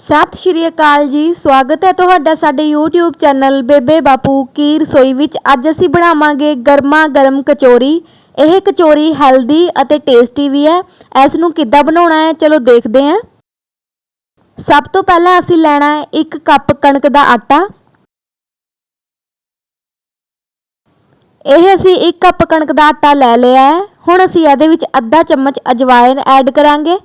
ਸਤਿ ਸ਼੍ਰੀ ਅਕਾਲ ਜੀ, ਸਵਾਗਤ ਹੈ ਤੁਹਾਡਾ ਸਾਡੇ YouTube ਚੈਨਲ ਬੇਬੇ ਬਾਪੂ ਕੀ ਰਸੋਈ ਵਿੱਚ। ਅੱਜ ਅਸੀਂ ਬਣਾਵਾਂਗੇ ਗਰਮਾ ਗਰਮ ਕਚੋਰੀ। ਇਹ ਕਚੋਰੀ ਹੈਲਦੀ ਅਤੇ ਟੇਸਟੀ ਵੀ ਹੈ। ਇਸ ਨੂੰ ਕਿੱਦਾਂ ਬਣਾਉਣਾ ਹੈ, ਚਲੋ ਦੇਖਦੇ ਹਾਂ। ਸਭ ਤੋਂ ਪਹਿਲਾਂ ਅਸੀਂ ਲੈਣਾ ਹੈ 1 ਕੱਪ ਕਣਕ ਦਾ ਆਟਾ। ਇਹ ਅਸੀਂ 1 ਕੱਪ ਕਣਕ ਦਾ ਆਟਾ ਲੈ ਲਿਆ ਹੈ। ਹੁਣ ਅਸੀਂ ਇਹਦੇ ਵਿੱਚ ਅੱਧਾ ਚਮਚ ਅਜਵਾਇਣ ਐਡ ਕਰਾਂਗੇ।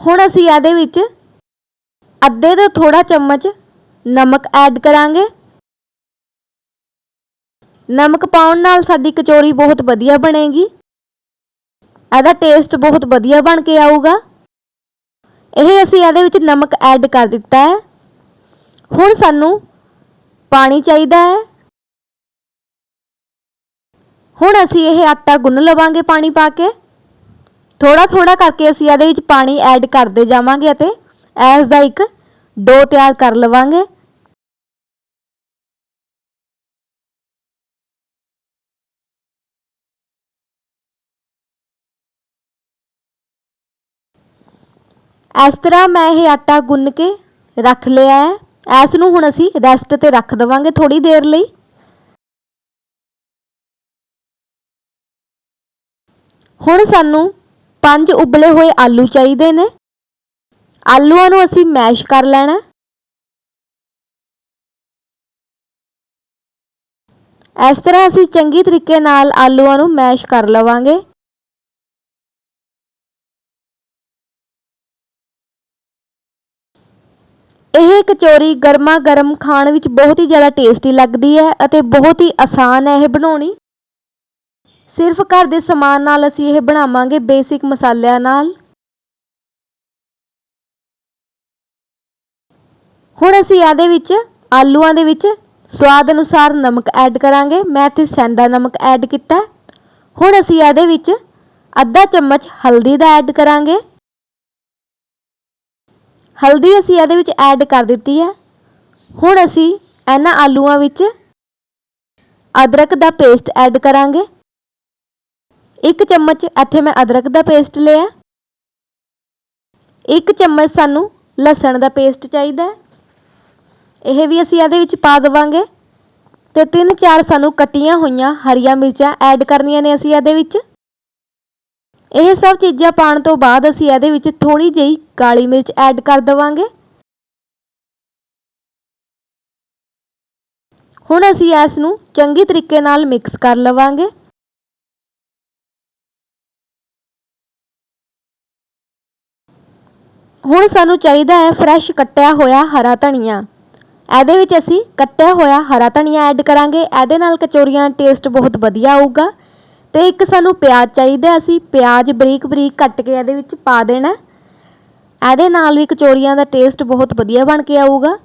ਹੁਣ ਅਸੀਂ ਇਹਦੇ ਵਿੱਚ ਅੱਧੇ ਤੋਂ ਥੋੜਾ ਚਮਚ ਨਮਕ ਐਡ ਕਰਾਂਗੇ। ਨਮਕ ਪਾਉਣ ਨਾਲ ਸਾਡੀ ਕਚੋਰੀ ਬਹੁਤ ਵਧੀਆ ਬਣੇਗੀ। ਇਹਦਾ ਟੇਸਟ ਬਹੁਤ ਵਧੀਆ ਬਣ ਕੇ ਆਊਗਾ। ਇਹ ਅਸੀਂ ਇਹਦੇ ਵਿੱਚ ਨਮਕ ਐਡ ਕਰ ਦਿੱਤਾ ਹੈ। ਹੁਣ ਸਾਨੂੰ ਪਾਣੀ ਚਾਹੀਦਾ ਹੈ। ਹੁਣ ਅਸੀਂ ਇਹ ਆਟਾ ਗੁੰਨ ਲਵਾਂਗੇ ਪਾਣੀ ਪਾ ਕੇ। ਥੋੜਾ ਥੋੜਾ ਕਰਕੇ ਅਸੀਂ ਇਹਦੇ ਵਿੱਚ ਪਾਣੀ ਐਡ ਕਰਦੇ ਜਾਵਾਂਗੇ ਅਤੇ ਇਸ ਦਾ ਇੱਕ ਡੋ ਤਿਆਰ ਕਰ ਲਵਾਂਗੇ। ਇਸ ਤਰ੍ਹਾਂ ਮੈਂ ਇਹ ਆਟਾ ਗੁੰਨ ਕੇ ਰੱਖ ਲਿਆ ਹੈ। ਇਸ ਨੂੰ ਹੁਣ ਅਸੀਂ ਰੈਸਟ ਤੇ ਰੱਖ ਦਵਾਂਗੇ ਥੋੜੀ ਦੇਰ ਲਈ। ਹੁਣ ਸਾਨੂੰ ਪੰਜ ਉਬਲੇ ਹੋਏ ਆਲੂ ਚਾਹੀਦੇ ਨੇ। ਆਲੂਆਂ ਨੂੰ ਅਸੀਂ ਮੈਸ਼ ਕਰ ਲੈਣਾ। ਇਸ ਤਰ੍ਹਾਂ ਅਸੀਂ ਚੰਗੀ ਤਰੀਕੇ ਨਾਲ ਆਲੂਆਂ ਨੂੰ ਮੈਸ਼ ਕਰ ਲਵਾਂਗੇ। ਇਹ ਕਚੋਰੀ ਗਰਮਾ ਗਰਮ ਖਾਣ ਵਿੱਚ ਬਹੁਤ ਹੀ ਜ਼ਿਆਦਾ ਟੇਸਟੀ ਲੱਗਦੀ ਹੈ ਅਤੇ ਬਹੁਤ ਹੀ ਆਸਾਨ ਹੈ ਇਹ ਬਣਾਉਣੀ। ਸਿਰਫ ਘਰ ਦੇ ਸਮਾਨ ਨਾਲ ਅਸੀਂ ਇਹ ਬਣਾਵਾਂਗੇ ਬੇਸਿਕ ਮਸਾਲਿਆਂ ਨਾਲ। ਹੁਣ ਅਸੀਂ ਇਹਦੇ ਵਿੱਚ ਆਲੂਆਂ ਦੇ ਵਿੱਚ ਸਵਾਦ ਅਨੁਸਾਰ ਨਮਕ ਐਡ ਕਰਾਂਗੇ। ਮੈਂ ਇੱਥੇ ਸੈਂਦਾ ਨਮਕ ਐਡ ਕੀਤਾ। ਹੁਣ ਅਸੀਂ ਇਹਦੇ ਵਿੱਚ ਅੱਧਾ ਚਮਚ ਹਲਦੀ ਦਾ ਐਡ ਕਰਾਂਗੇ। ਹਲਦੀ ਅਸੀਂ ਇਹਦੇ ਵਿੱਚ ਐਡ ਕਰ ਦਿੱਤੀ ਹੈ। ਹੁਣ ਅਸੀਂ ਇਹਨਾਂ ਆਲੂਆਂ ਵਿੱਚ ਅਦਰਕ ਦਾ ਪੇਸਟ ਐਡ ਕਰਾਂਗੇ। ਇੱਕ ਚਮਚ ਇੱਥੇ ਮੈਂ ਅਦਰਕ ਦਾ ਪੇਸਟ ਲਿਆ। ਇੱਕ ਚਮਚ ਸਾਨੂੰ ਲਸਣ ਦਾ ਪੇਸਟ ਚਾਹੀਦਾ ਇਹ ਵੀ ਅਸੀਂ ਇਹਦੇ ਵਿੱਚ ਪਾ ਦੇਵਾਂਗੇ। ਤੇ ਤਿੰਨ ਚਾਰ ਸਾਨੂੰ ਕੱਟੀਆਂ ਹੋਈਆਂ ਹਰੀਆਂ ਮਿਰਚਾਂ ਐਡ ਕਰਨੀਆਂ ਨੇ ਅਸੀਂ ਇਹਦੇ ਵਿੱਚ। ਇਹ ਸਭ ਚੀਜ਼ਾਂ ਪਾਉਣ ਤੋਂ ਬਾਅਦ ਅਸੀਂ ਇਹਦੇ ਵਿੱਚ ਥੋੜੀ ਜਿਹੀ ਕਾਲੀ ਮਿਰਚ ਐਡ ਕਰ ਦੇਵਾਂਗੇ। ਹੁਣ ਅਸੀਂ ਇਸ ਨੂੰ ਚੰਗੀ ਤਰੀਕੇ ਨਾਲ ਮਿਕਸ ਕਰ ਲਵਾਂਗੇ। ਹੁਣ ਸਾਨੂੰ ਚਾਹੀਦਾ ਹੈ ਫਰੈਸ਼ ਕੱਟਿਆ ਹੋਇਆ ਹਰਾ ਧਨੀਆ। ਇਹਦੇ ਵਿੱਚ ਅਸੀਂ ਕੱਟਿਆ ਹੋਇਆ ਹਰਾ ਧਨੀਆ ਐਡ ਕਰਾਂਗੇ। ਇਹਦੇ ਨਾਲ ਕਚੋਰੀਆਂ ਟੇਸਟ ਬਹੁਤ ਵਧੀਆ ਆਊਗਾ। ਤੇ ਇੱਕ ਸਾਨੂੰ ਪਿਆਜ਼ ਚਾਹੀਦਾ, ਅਸੀਂ ਪਿਆਜ਼ ਬਰੀਕ ਬਰੀਕ ਕੱਟ ਕੇ ਇਹਦੇ ਵਿੱਚ ਪਾ ਦੇਣਾ। ਇਹਦੇ ਨਾਲ ਵੀ ਕਚੋਰੀਆਂ ਦਾ ਟੇਸਟ ਬਹੁਤ ਵਧੀਆ ਬਣ ਕੇ ਆਊਗਾ।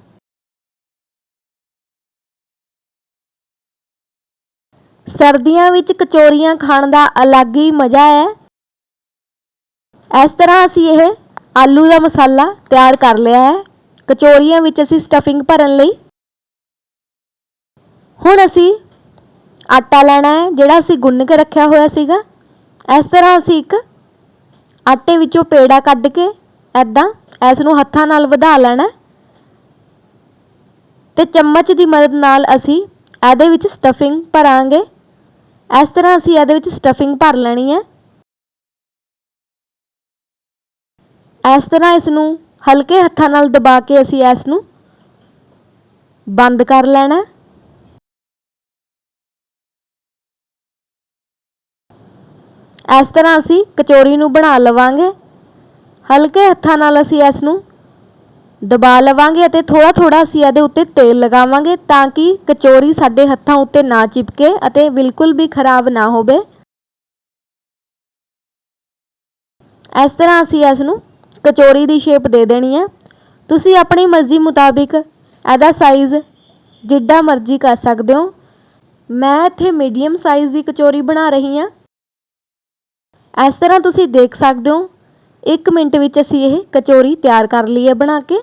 ਸਰਦੀਆਂ ਵਿੱਚ ਕਚੋਰੀਆਂ ਖਾਣ ਦਾ ਅਲੱਗ ਹੀ ਮਜ਼ਾ ਹੈ। ਇਸ ਤਰ੍ਹਾਂ ਅਸੀਂ ਇਹ ਆਲੂ ਦਾ ਮਸਾਲਾ ਤਿਆਰ ਕਰ ਲਿਆ ਹੈ। ਕਚੋਰੀਆਂ ਵਿੱਚ ਅਸੀਂ ਸਟਫਿੰਗ ਭਰਨ ਲਈ। ਹੁਣ ਅਸੀਂ ਆਟਾ ਲੈਣਾ ਹੈ, ਜਿਹੜਾ ਅਸੀਂ ਗੁੰਨ ਕੇ ਰੱਖਿਆ ਹੋਇਆ ਸੀਗਾ। ਇਸ ਤਰ੍ਹਾਂ ਅਸੀਂ ਇੱਕ ਆਟੇ ਵਿੱਚੋਂ ਪੇੜਾ ਕੱਢ ਕੇ ਐਦਾਂ ਇਸ ਨੂੰ ਹੱਥਾਂ ਨਾਲ ਵਧਾ ਲੈਣਾ ਤੇ ਚਮਚ ਦੀ ਮਦਦ ਨਾਲ ਅਸੀਂ ਇਹਦੇ ਵਿੱਚ ਸਟਫਿੰਗ ਭਰਾਂਗੇ। ਇਸ ਤਰ੍ਹਾਂ ਅਸੀਂ ਇਹਦੇ ਵਿੱਚ ਸਟਫਿੰਗ ਭਰ ਲੈਣੀ ਹੈ। ਇਸ ਤਰ੍ਹਾਂ ਇਸ ਨੂੰ ਹਲਕੇ ਹੱਥਾਂ ਨਾਲ ਦਬਾ ਕੇ ਅਸੀਂ ਇਸ ਨੂੰ ਬੰਦ ਕਰ ਲੈਣਾ। ਇਸ ਤਰ੍ਹਾਂ ਅਸੀਂ ਕਚੋਰੀ ਨੂੰ ਬਣਾ ਲਵਾਂਗੇ। ਹਲਕੇ ਹੱਥਾਂ ਨਾਲ ਅਸੀਂ ਇਸ ਨੂੰ ਦਬਾ ਲਵਾਂਗੇ ਅਤੇ ਥੋੜਾ ਥੋੜਾ ਅਸੀਂ ਇਹਦੇ ਉੱਤੇ ਤੇਲ ਲਗਾਵਾਂਗੇ ਤਾਂ ਕਿ ਕਚੋਰੀ ਸਾਡੇ ਹੱਥਾਂ ਉੱਤੇ ਨਾ ਚਿਪਕੇ ਅਤੇ ਬਿਲਕੁਲ ਵੀ ਖਰਾਬ ਨਾ ਹੋਵੇ। ਇਸ ਤਰ੍ਹਾਂ ਅਸੀਂ ਇਸ ਨੂੰ ਕਚੋਰੀ ਦੀ ਸ਼ੇਪ ਦੇ ਦੇਣੀ ਹੈ ਤੁਸੀਂ ਆਪਣੀ ਮਰਜ਼ੀ ਮੁਤਾਬਿਕ ਇਹਦਾ ਸਾਈਜ਼ ਜਿੱਡਾ ਮਰਜ਼ੀ ਕਰ ਸਕਦੇ ਹੋ। ਮੈਂ ਇੱਥੇ ਮੀਡੀਅਮ ਸਾਈਜ਼ ਦੀ ਕਚੋਰੀ ਬਣਾ ਰਹੀ ਹਾਂ ਇਸ ਤਰ੍ਹਾਂ ਤੁਸੀਂ ਦੇਖ ਸਕਦੇ ਹੋ 1 ਮਿੰਟ ਵਿੱਚ ਅਸੀਂ ਇਹ ਕਚੋਰੀ ਤਿਆਰ ਕਰ ਲਈ ਹੈ ਬਣਾ ਕੇ।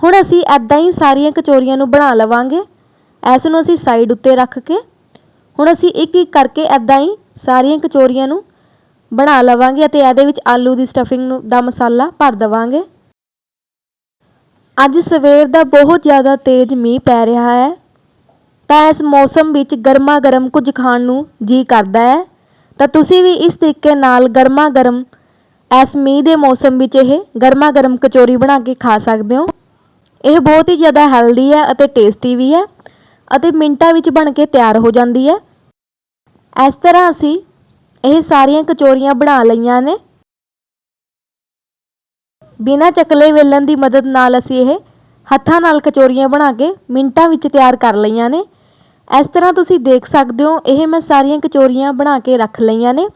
ਹੁਣ ਅਸੀਂ ਐਦਾਂ ਹੀ ਸਾਰੀਆਂ ਕਚੋਰੀਆਂ ਨੂੰ ਬਣਾ ਲਵਾਂਗੇ। ਇਸ ਨੂੰ ਅਸੀਂ ਸਾਈਡ ਉੱਤੇ ਰੱਖ ਕੇ। ਹੁਣ ਅਸੀਂ ਇੱਕ ਇੱਕ ਕਰਕੇ ਐਦਾਂ ਹੀ ਸਾਰੀਆਂ ਕਚੋਰੀਆਂ ਨੂੰ ਬਣਾ ਲਵਾਂਗੇ ਅਤੇ ਇਹਦੇ ਵਿੱਚ ਆਲੂ ਦੀ ਸਟਫਿੰਗ ਨੂੰ, ਦਾ ਮਸਾਲਾ ਭਰ ਦੇਵਾਂਗੇ। ਅੱਜ ਸਵੇਰ ਦਾ ਬਹੁਤ ਜ਼ਿਆਦਾ ਤੇਜ਼ ਮੀਂਹ ਪੈ ਰਿਹਾ ਹੈ। ਤਾਂ ਇਸ ਮੌਸਮ ਵਿੱਚ ਗਰਮਾ ਗਰਮ ਕੁਝ ਖਾਣ ਨੂੰ ਜੀ ਕਰਦਾ ਹੈ। ਤਾਂ ਤੁਸੀਂ ਵੀ ਇਸ ਤਰੀਕੇ ਨਾਲ ਗਰਮਾ ਗਰਮ ਇਸ ਮੀਂਹ ਦੇ ਮੌਸਮ ਵਿੱਚ ਇਹ ਗਰਮਾ ਗਰਮ ਕਚੋਰੀ ਬਣਾ ਕੇ ਖਾ ਸਕਦੇ ਹੋ। ਇਹ ਬਹੁਤ ਹੀ ਜ਼ਿਆਦਾ ਹੈਲਦੀ ਹੈ ਅਤੇ ਟੇਸਟੀ ਵੀ ਹੈ ਅਤੇ ਮਿੰਟਾਂ ਵਿੱਚ ਬਣ ਕੇ ਤਿਆਰ ਹੋ ਜਾਂਦੀ ਹੈ। ਇਸ ਤਰ੍ਹਾਂ ਅਸੀਂ ਇਹ ਸਾਰੀਆਂ ਕਚੋਰੀਆਂ ਬਣਾ ਲਈਆਂ ਨੇ। ਬਿਨਾਂ ਚੱਕਲੇ ਵੇਲਣ ਦੀ ਮਦਦ ਨਾਲ ਅਸੀਂ ਇਹ ਹੱਥਾਂ ਨਾਲ ਕਚੋਰੀਆਂ ਬਣਾ ਕੇ ਮਿੰਟਾਂ ਵਿੱਚ ਤਿਆਰ ਕਰ ਲਈਆਂ ਨੇ। ਇਸ ਤਰ੍ਹਾਂ ਤੁਸੀਂ ਦੇਖ ਸਕਦੇ ਹੋ, ਇਹ ਮੈਂ ਸਾਰੀਆਂ ਕਚੋਰੀਆਂ ਬਣਾ ਕੇ ਰੱਖ ਲਈਆਂ ਨੇ।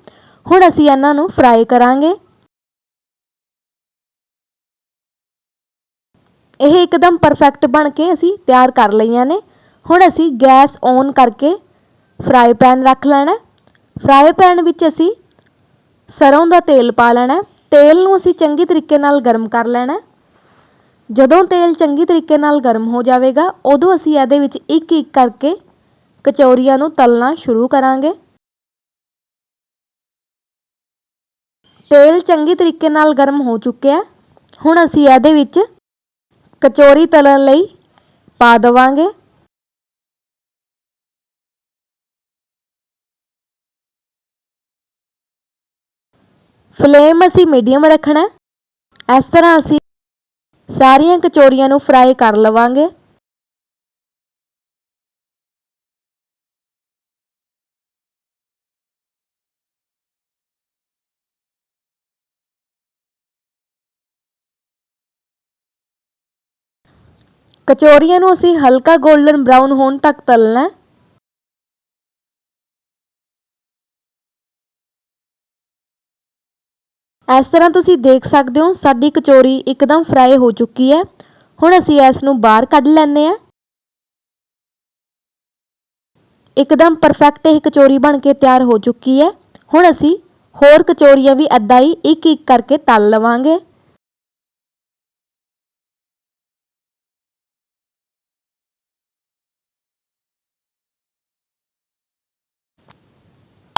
ਹੁਣ ਅਸੀਂ ਇਹਨਾਂ ਨੂੰ ਫਰਾਈ ਕਰਾਂਗੇ। ਇਹ ਇੱਕਦਮ ਪਰਫੈਕਟ ਬਣ ਕੇ ਅਸੀਂ ਤਿਆਰ ਕਰ ਲਈਆਂ ਨੇ। ਹੁਣ ਅਸੀਂ ਗੈਸ ਔਨ ਕਰਕੇ ਫਰਾਈ ਪੈਨ ਰੱਖ ਲੈਣਾ। ਫਰਾਈ ਪੈਨ ਵਿੱਚ ਅਸੀਂ ਸਰੋਂ ਦਾ ਤੇਲ ਪਾ ਲੈਣਾ ਤੇਲ ਨੂੰ ਅਸੀਂ ਚੰਗੀ ਤਰੀਕੇ ਨਾਲ ਗਰਮ ਕਰ ਲੈਣਾ ਜਦੋਂ ਤੇਲ ਚੰਗੀ ਤਰੀਕੇ ਨਾਲ ਗਰਮ ਹੋ ਜਾਵੇਗਾ, ਉਦੋਂ ਅਸੀਂ ਇਹਦੇ ਵਿੱਚ ਇੱਕ ਇੱਕ ਕਰਕੇ ਕਚੌਰੀਆਂ ਨੂੰ ਤਲਣਾ ਸ਼ੁਰੂ ਕਰਾਂਗੇ। ਤੇਲ ਚੰਗੀ ਤਰੀਕੇ ਨਾਲ ਗਰਮ ਹੋ ਚੁੱਕਿਆ ਹੁਣ ਅਸੀਂ ਇਹਦੇ ਵਿੱਚ ਕਚੌਰੀ ਤਲਣ ਲਈ ਪਾ ਦੇਵਾਂਗੇ। ਫਲੇਮ ਅਸੀਂ ਮੀਡੀਅਮ ਰੱਖਣਾ ਇਸ ਤਰ੍ਹਾਂ ਅਸੀਂ ਸਾਰੀਆਂ ਕਚੋਰੀਆਂ ਨੂੰ ਫਰਾਈ ਕਰ ਲਵਾਂਗੇ ਕਚੋਰੀਆਂ ਨੂੰ ਅਸੀਂ ਹਲਕਾ 골ਡਨ ਬ੍ਰਾਊਨ ਹੋਣ ਤੱਕ ਤਲਣਾ ਹੈ। ਇਸ ਤਰ੍ਹਾਂ ਤੁਸੀਂ ਦੇਖ ਸਕਦੇ ਹੋ, ਸਾਡੀ ਕਚੋਰੀ ਇੱਕਦਮ ਫਰਾਈ ਹੋ ਚੁੱਕੀ ਹੈ। ਹੁਣ ਅਸੀਂ ਇਸ ਨੂੰ ਬਾਹਰ ਕੱਢ ਲੈਂਦੇ ਹਾਂ। ਇੱਕਦਮ ਪਰਫੈਕਟ ਇਹ ਕਚੋਰੀ ਬਣ ਕੇ ਤਿਆਰ ਹੋ ਚੁੱਕੀ ਹੈ। ਹੁਣ ਅਸੀਂ ਹੋਰ ਕਚੋਰੀਆਂ ਵੀ ਅੱਧਾ ਹੀ ਇੱਕ ਇੱਕ ਕਰਕੇ ਤਲ ਲਵਾਂਗੇ।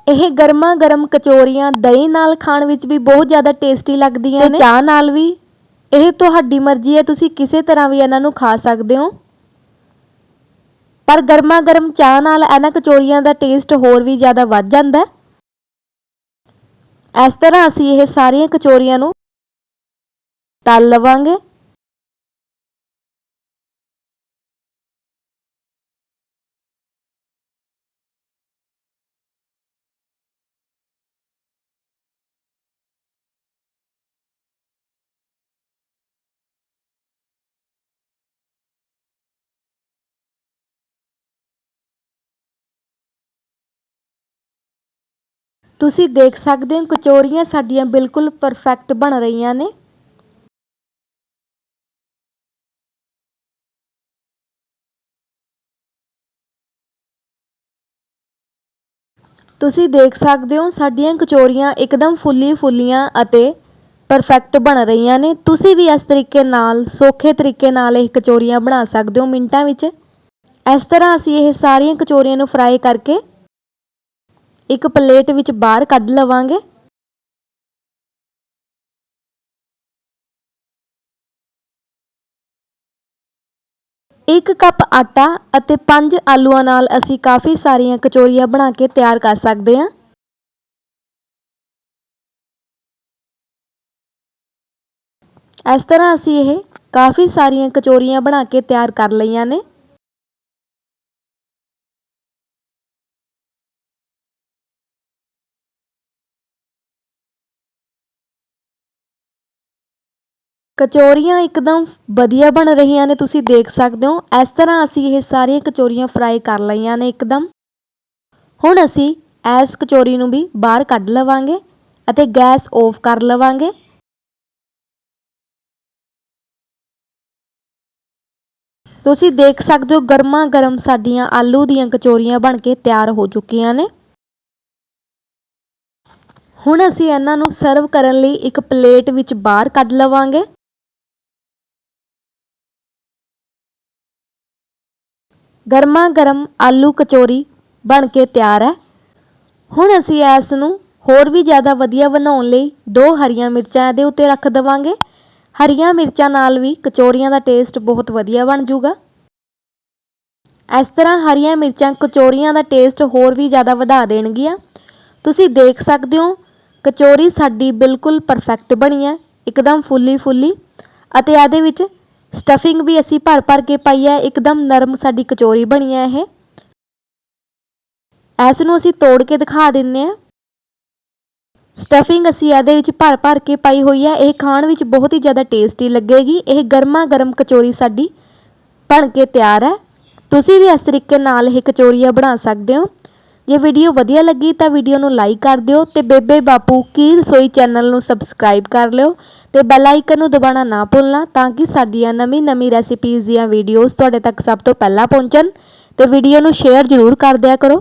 ਇਹ ਗਰਮਾ ਗਰਮ ਕਚੋਰੀਆਂ ਦਹੀਂ ਨਾਲ ਖਾਣ ਵਿੱਚ ਵੀ ਬਹੁਤ ਜ਼ਿਆਦਾ ਟੇਸਟੀ ਲੱਗਦੀਆਂ ਨੇ। ਚਾਹ ਨਾਲ ਵੀ? ਇਹ ਤੁਹਾਡੀ ਮਰਜ਼ੀ ਹੈ ਤੁਸੀਂ ਕਿਸੇ ਤਰ੍ਹਾਂ ਵੀ ਇਹਨਾਂ ਨੂੰ ਖਾ ਸਕਦੇ ਹੋ। ਪਰ ਗਰਮਾ ਗਰਮ ਚਾਹ ਨਾਲ ਇਹਨਾਂ ਕਚੋਰੀਆਂ ਦਾ ਟੇਸਟ ਹੋਰ ਵੀ ਜ਼ਿਆਦਾ ਵੱਧ ਜਾਂਦਾ ਇਸ ਤਰ੍ਹਾਂ ਅਸੀਂ ਇਹ ਸਾਰੀਆਂ ਕਚੋਰੀਆਂ ਨੂੰ ਤਲ ਲਵਾਂਗੇ। ਤੁਸੀਂ ਦੇਖ ਸਕਦੇ ਹੋ ਕਚੋਰੀਆਂ ਸਾਡੀਆਂ ਬਿਲਕੁਲ ਪਰਫੈਕਟ ਬਣ ਰਹੀਆਂ ਨੇ। ਤੁਸੀਂ ਦੇਖ ਸਕਦੇ ਹੋ ਸਾਡੀਆਂ ਕਚੋਰੀਆਂ ਇੱਕਦਮ ਫੁੱਲੀ ਫੁੱਲੀਆਂ ਅਤੇ ਪਰਫੈਕਟ ਬਣ ਰਹੀਆਂ ਨੇ। ਤੁਸੀਂ ਵੀ ਇਸ ਤਰੀਕੇ ਨਾਲ, ਸੌਖੇ ਤਰੀਕੇ ਨਾਲ ਇਹ ਕਚੋਰੀਆਂ ਬਣਾ ਸਕਦੇ ਹੋ ਮਿੰਟਾਂ ਵਿੱਚ। ਇਸ ਤਰ੍ਹਾਂ ਅਸੀਂ ਇਹ ਸਾਰੀਆਂ ਕਚੋਰੀਆਂ ਨੂੰ ਫਰਾਈ ਕਰਕੇ ਇੱਕ ਪਲੇਟ ਵਿੱਚ ਬਾਹਰ ਕੱਢ ਲਵਾਂਗੇ। ਇੱਕ ਕੱਪ ਆਟਾ ਅਤੇ 5 ਆਲੂਆਂ ਨਾਲ ਅਸੀਂ ਕਾਫੀ ਸਾਰੀਆਂ ਕਚੋਰੀਆਂ ਬਣਾ ਕੇ ਤਿਆਰ ਕਰ ਸਕਦੇ ਹਾਂ। ਇਸ ਤਰ੍ਹਾਂ ਅਸੀਂ ਇਹ ਕਾਫੀ ਸਾਰੀਆਂ ਕਚੋਰੀਆਂ ਬਣਾ ਕੇ ਤਿਆਰ ਕਰ ਲਈਆਂ ਨੇ। ਕਚੋਰੀਆਂ ਇੱਕਦਮ ਵਧੀਆ ਬਣ ਰਹੀਆਂ ਨੇ, ਤੁਸੀਂ ਦੇਖ ਸਕਦੇ ਹੋ। ਇਸ ਤਰ੍ਹਾਂ ਅਸੀਂ ਇਹ ਸਾਰੀਆਂ ਕਚੋਰੀਆਂ ਫਰਾਈ ਕਰ ਲਈਆਂ ਨੇ ਇੱਕਦਮ। ਹੁਣ ਅਸੀਂ ਇਸ ਕਚੋਰੀ ਨੂੰ ਵੀ ਬਾਹਰ ਕੱਢ ਲਵਾਂਗੇ ਅਤੇ ਗੈਸ ਆਫ ਕਰ ਲਵਾਂਗੇ। ਤੁਸੀਂ ਦੇਖ ਸਕਦੇ ਹੋ ਗਰਮਾ ਗਰਮ ਸਾਡੀਆਂ ਆਲੂ ਦੀਆਂ ਕਚੋਰੀਆਂ ਬਣ ਕੇ ਤਿਆਰ ਹੋ ਚੁੱਕੀਆਂ ਨੇ। ਹੁਣ ਅਸੀਂ ਇਹਨਾਂ ਨੂੰ ਸਰਵ ਕਰਨ ਲਈ ਇੱਕ ਪਲੇਟ ਵਿੱਚ ਬਾਹਰ ਕੱਢ ਲਵਾਂਗੇ। ਗਰਮਾ ਗਰਮ ਆਲੂ ਕਚੋਰੀ ਬਣ ਕੇ ਤਿਆਰ ਹੈ। ਹੁਣ ਅਸੀਂ ਇਸ ਨੂੰ ਹੋਰ ਵੀ ਜ਼ਿਆਦਾ ਵਧੀਆ ਬਣਾਉਣ ਲਈ ਦੋ ਹਰੀਆਂ ਮਿਰਚਾਂ ਇਹਦੇ ਉੱਤੇ ਰੱਖ ਦੇਵਾਂਗੇ। ਹਰੀਆਂ ਮਿਰਚਾਂ ਨਾਲ ਵੀ ਕਚੌਰੀਆਂ ਦਾ ਟੇਸਟ ਬਹੁਤ ਵਧੀਆ ਬਣ ਜਾਊਗਾ। ਇਸ ਤਰ੍ਹਾਂ ਹਰੀਆਂ ਮਿਰਚਾਂ ਕਚੋਰੀਆਂ ਦਾ ਟੇਸਟ ਹੋਰ ਵੀ ਜ਼ਿਆਦਾ ਵਧਾ ਦੇਣਗੀਆਂ। ਤੁਸੀਂ ਦੇਖ ਸਕਦੇ ਹੋ, ਕਚੋਰੀ ਸਾਡੀ ਬਿਲਕੁਲ ਪਰਫੈਕਟ ਬਣੀ ਹੈ, ਇੱਕਦਮ ਫੁੱਲੀ ਫੁੱਲੀ ਅਤੇ ਇਹਦੇ ਵਿੱਚ ਸਟਫਿੰਗ ਵੀ ਅਸੀਂ ਭਰ ਭਰ ਕੇ ਪਾਈ ਹੈ ਇੱਕਦਮ ਨਰਮ ਸਾਡੀ ਕਚੋਰੀ ਬਣੀ ਹੈ ਇਹ। ਇਸ ਨੂੰ ਅਸੀਂ ਤੋੜ ਕੇ ਦਿਖਾ ਦਿੰਨੇ ਆ। ਸਟਫਿੰਗ ਅਸੀਂ ਇਹਦੇ ਵਿੱਚ ਭਰ ਭਰ ਕੇ ਪਾਈ ਹੋਈ ਹੈ ਇਹ ਖਾਣ ਵਿੱਚ ਬਹੁਤ ਹੀ ਜ਼ਿਆਦਾ ਟੇਸਟੀ ਲੱਗੇਗੀ, ਇਹ ਗਰਮਾ ਗਰਮ ਕਚੋਰੀ ਸਾਡੀ ਬਣ ਕੇ ਤਿਆਰ ਹੈ ਤੁਸੀਂ ਵੀ ਇਸ ਤਰੀਕੇ ਨਾਲ ਇਹ ਕਚੋਰੀਆਂ ਬਣਾ ਸਕਦੇ ਹੋ। ਜੇ ਵੀਡੀਓ ਵਧੀਆ ਲੱਗੀ ਤਾਂ ਵੀਡੀਓ ਨੂੰ ਲਾਈਕ ਕਰ ਦਿਓ ਤੇ ਬੇਬੇ ਬਾਪੂ ਕੀ ਰਸੋਈ ਚੈਨਲ ਨੂੰ ਸਬਸਕ੍ਰਾਈਬ ਕਰ ਲਿਓ। ਤੇ ਬੈਲ ਆਈਕਨ ਨੂੰ ਦਬਾਉਣਾ ਨਾ ਭੁੱਲਣਾ ਤਾਂ ਕਿ ਸਾਡੀਆਂ ਨਵੀਂ-ਨਵੀਂ ਰੈਸਿਪੀਜ਼ ਦੀਆਂ ਵੀਡੀਓਜ਼ ਤੁਹਾਡੇ ਤੱਕ ਸਭ ਤੋਂ ਪਹਿਲਾਂ ਪਹੁੰਚਣ ਤੇ ਵੀਡੀਓ ਨੂੰ ਸ਼ੇਅਰ ਜ਼ਰੂਰ ਕਰ ਦਿਆ ਕਰੋ।